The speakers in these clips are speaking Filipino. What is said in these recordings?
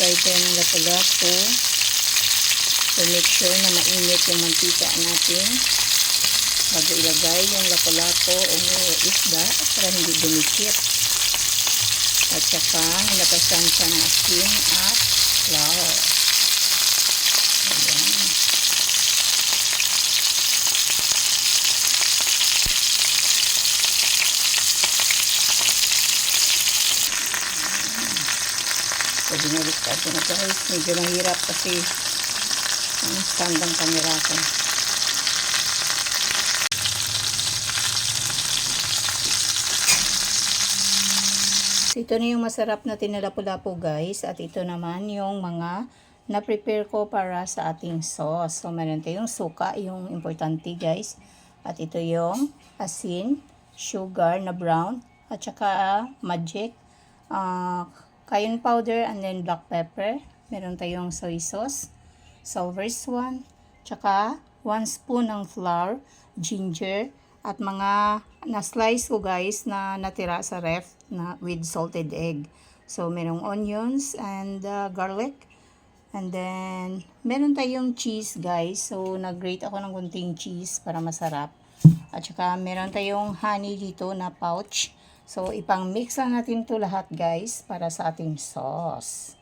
Mag-fry tayo ng lapu-lapu. So, make sure na mainit yung mantika natin bago ilagay yung lapu-lapu o isda para hindi dumikit. At saka, nilagasan siya ng asin at flour. Ayan. So, binaliktad ko na guys. Medyo mahirap kasi ang stand ang camera ko. Ito na yung masarap na tinalapu-lapu guys. At ito naman yung mga na-prepare ko para sa ating sauce. So, meron tayong suka, yung importante guys. At ito yung asin, sugar na brown, at saka magic, ah, cayenne powder, and then black pepper. Meron tayong soy sauce, silver swan, tsaka 1 spoon ng flour, ginger, at mga na-slice ko guys na natira sa ref na with salted egg. So, merong onions and uh, garlic. And then, meron tayong cheese guys. So, nag-grate ako ng kunting cheese para masarap. At saka, meron tayong honey dito na pouch. So, ipang-mix lang natin to lahat guys para sa ating sauce.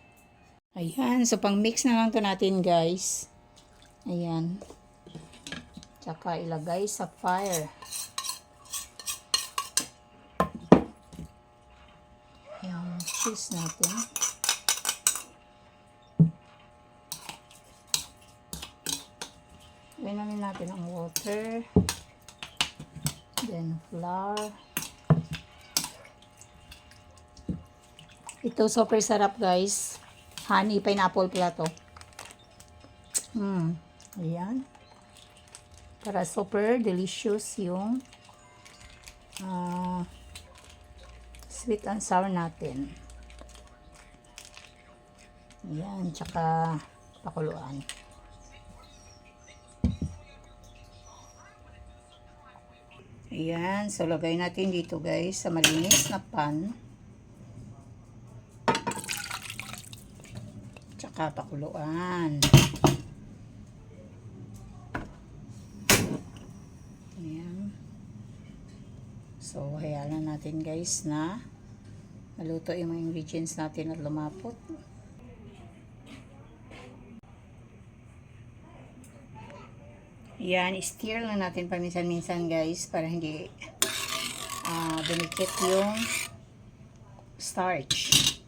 Ayan. So, pang-mix na lang to natin guys. Ayan. Tsaka ilagay sa fire. Yung cheese natin. Gawin natin ang water. Then flour. Ito super sarap guys. Honey pineapple pala to. Hmm. Ayan para super delicious yung uh, sweet and sour natin. Yan, tsaka pakuluan. Ayan, so lagay natin dito guys sa malinis na pan. Tsaka pakuluan. Ayan. So, hayaan natin guys na maluto yung mga ingredients natin at lumapot. Yan, stir lang natin paminsan-minsan guys para hindi uh, dumikit yung starch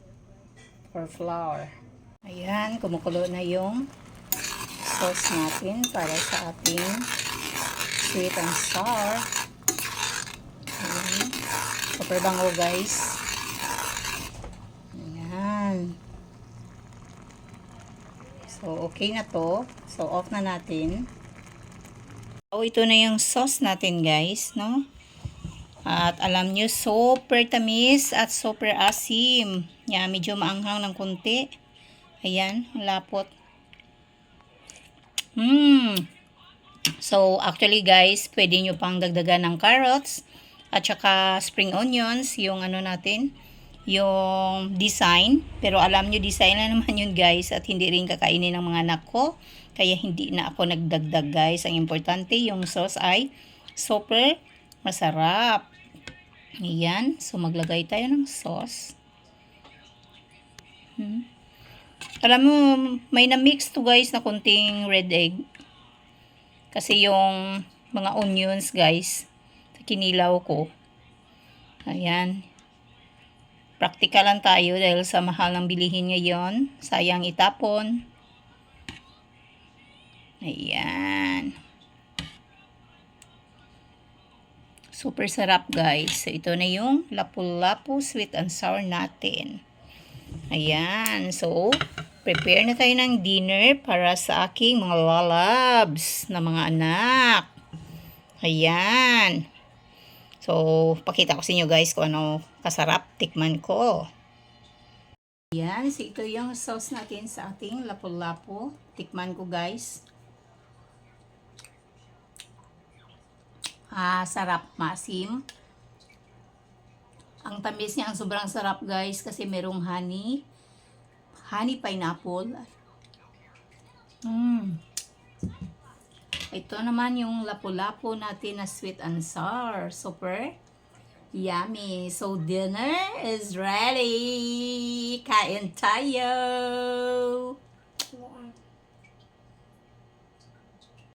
or flour. Ayan, kumukulo na yung sauce natin para sa ating sweet and sour. Ayan. Super bango guys. Ayan. So, okay na to. So, off na natin. So, ito na yung sauce natin guys, no? At alam nyo, super tamis at super asim. Yan, medyo maanghang ng kunti. Ayan, lapot. Mmm. So, actually guys, pwede nyo pang dagdagan ng carrots at saka spring onions, yung ano natin, yung design. Pero alam nyo, design na naman yun guys at hindi rin kakainin ng mga anak ko. Kaya hindi na ako nagdagdag guys. Ang importante, yung sauce ay super masarap. Ayan. So, maglagay tayo ng sauce. Alam mo, may na-mix to guys na kunting red egg. Kasi yung mga onions guys, kinilaw ko. Ayan. Practical lang tayo dahil sa mahal ng bilihin ngayon. Sayang itapon. Ayan. Super sarap guys. So, ito na yung lapu-lapu sweet and sour natin. Ayan. So, prepare na tayo ng dinner para sa aking mga lalabs na mga anak. Ayan. So, pakita ko sa inyo guys kung ano kasarap tikman ko. Ayan. So, ito yung sauce natin sa ating lapu-lapu. Tikman ko guys. Ah, sarap, masim. Ang tamis niya, ang sobrang sarap guys kasi merong honey. Honey pineapple. Mm. Ito naman yung lapu-lapu natin na sweet and sour. Super yummy. So, dinner is ready. Kain tayo!